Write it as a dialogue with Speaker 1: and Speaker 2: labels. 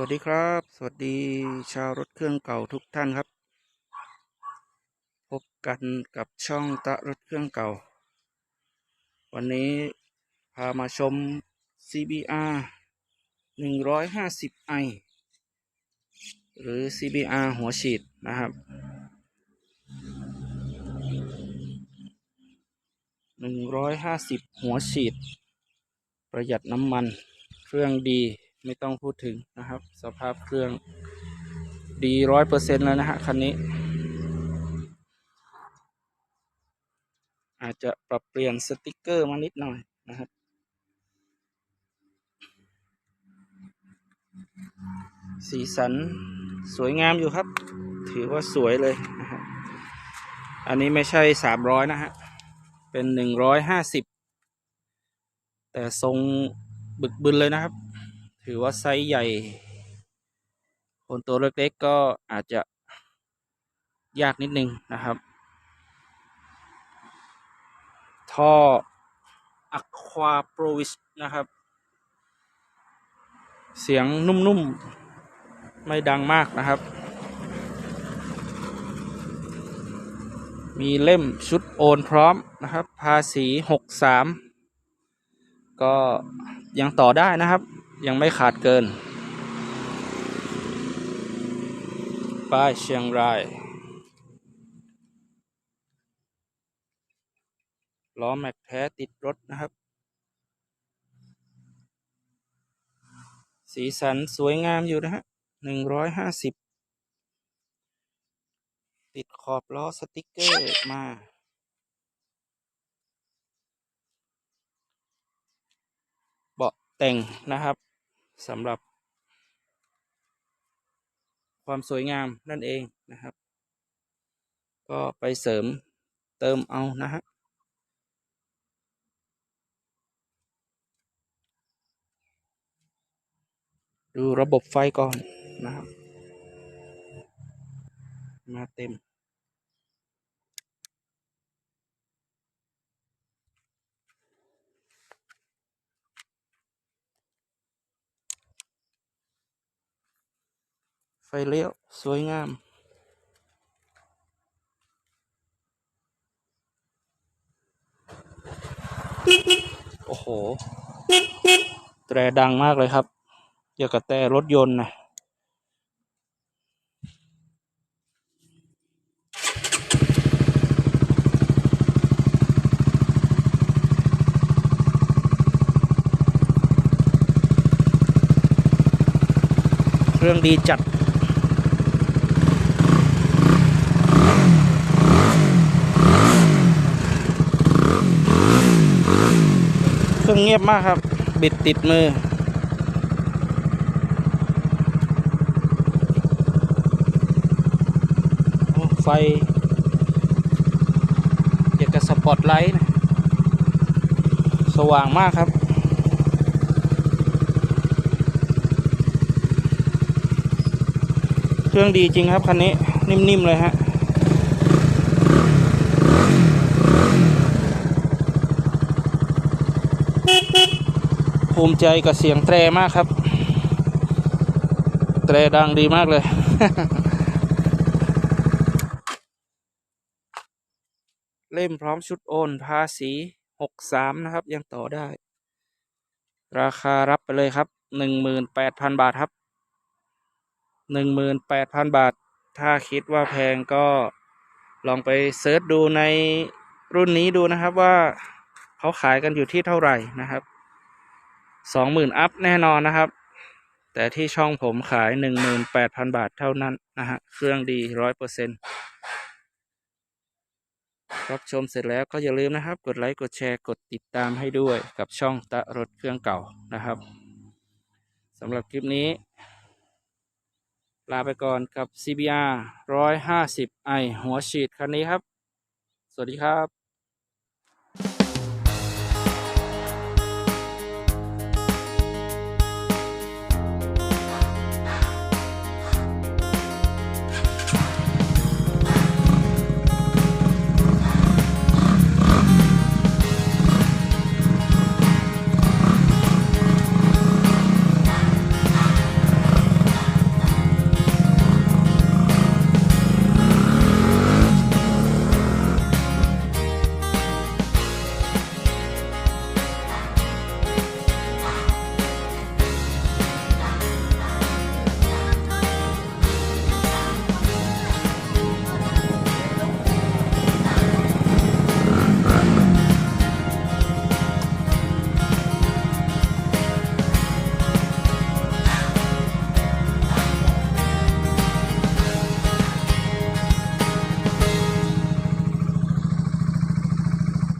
Speaker 1: วัสดีครับ สวัสดีชาวรถเครื่องเก่าทุกท่านครับ พบกันกับช่องตะรถเครื่องเก่า วันนี้พามาชม CBR 150i หรือ CBR หัวฉีดนะครับ 150 หัวฉีด ประหยัดน้ำมันเครื่องดี ไม่ต้องพูดถึงนะครับ สภาพเครื่องดีร้อยเปอร์เซ็นแล้วนะฮะคันนี้ อาจจะปรับเปลี่ยนสติกเกอร์มานิดหน่อยนะครับสีสันสวยงามอยู่ครับ ถือว่าสวยเลยนะครับอันนี้ไม่ใช่สามร้อยนะฮะ เป็นหนึ่งร้อยห้าสิบแต่ทรงบึกบึนเลยนะครับ ถือว่าไซส์ใหญ่ คนตัวเล็กๆก็อาจจะยากนิดนึงนะครับ ท่อ Aqua Pro w i s นะครับ เสียงนุ่มๆ ไม่ดังมากนะครับ มีเล่มชุดโอนพร้อมนะครับ ภาษีหกสามก็ยังต่อได้นะครับ ยังไม่ขาดเกิน ป้ายเชียงราย ล้อแม็กแท้ติดรถนะครับ สีสันสวยงามอยู่นะฮะหนึ่งร้อยห้าสิบ ติดขอบล้อสติกเกอร์มาเบาะแต่งนะครับ สำหรับ ความสวยงามนั่นเองนะครับ ก็ไปเสริมเติมเอานะฮะดูระบบไฟก่อนนะครับ มาเต็ม เลี้ยว สวยงามโอ้โห แตรดังมากเลยครับอย่ากับแต่รถยนต์นะเครื่องดีจัด รื่องเงียบมากครับ บิดติดมือ ไฟอยากกับสปอตไลท์นะสว่างมากครับ เครื่องดีจริงครับคันนี้ นิ่ม ๆ เลยฮะ ภูมิใจกับเสียงแตรมากครับ แตรดังดีมากเลย เล่มพร้อมชุดโอนภาษีหกสามนะครับ ยังต่อได้ ราคารับไปเลยครับหนึ่งหมื่นแปดพันบาทครับหนึ่งหมื่นแปดพันบาท ถ้าคิดว่าแพงก็ลองไปเซิร์ชดูในรุ่นนี้ดูนะครับว่าเขาขายกันอยู่ที่เท่าไหร่นะครับ สองหมื่นอัพแน่นอนนะครับ แต่ที่ช่องผมขายหนึ่งหมื่นแปดพันบาทเท่านั้นนะฮะ เครื่องดีร้อยเปอร์เซ็นต์รับชมเสร็จแล้วก็อย่าลืมนะครับ กดไลค์ กดแชร์ กดติดตามให้ด้วยกับช่องตะรถเครื่องเก่านะครับสำหรับคลิปนี้ ลาไปก่อนกับ CBR 150i หัวฉีดคันนี้ครับ สวัสดีครับ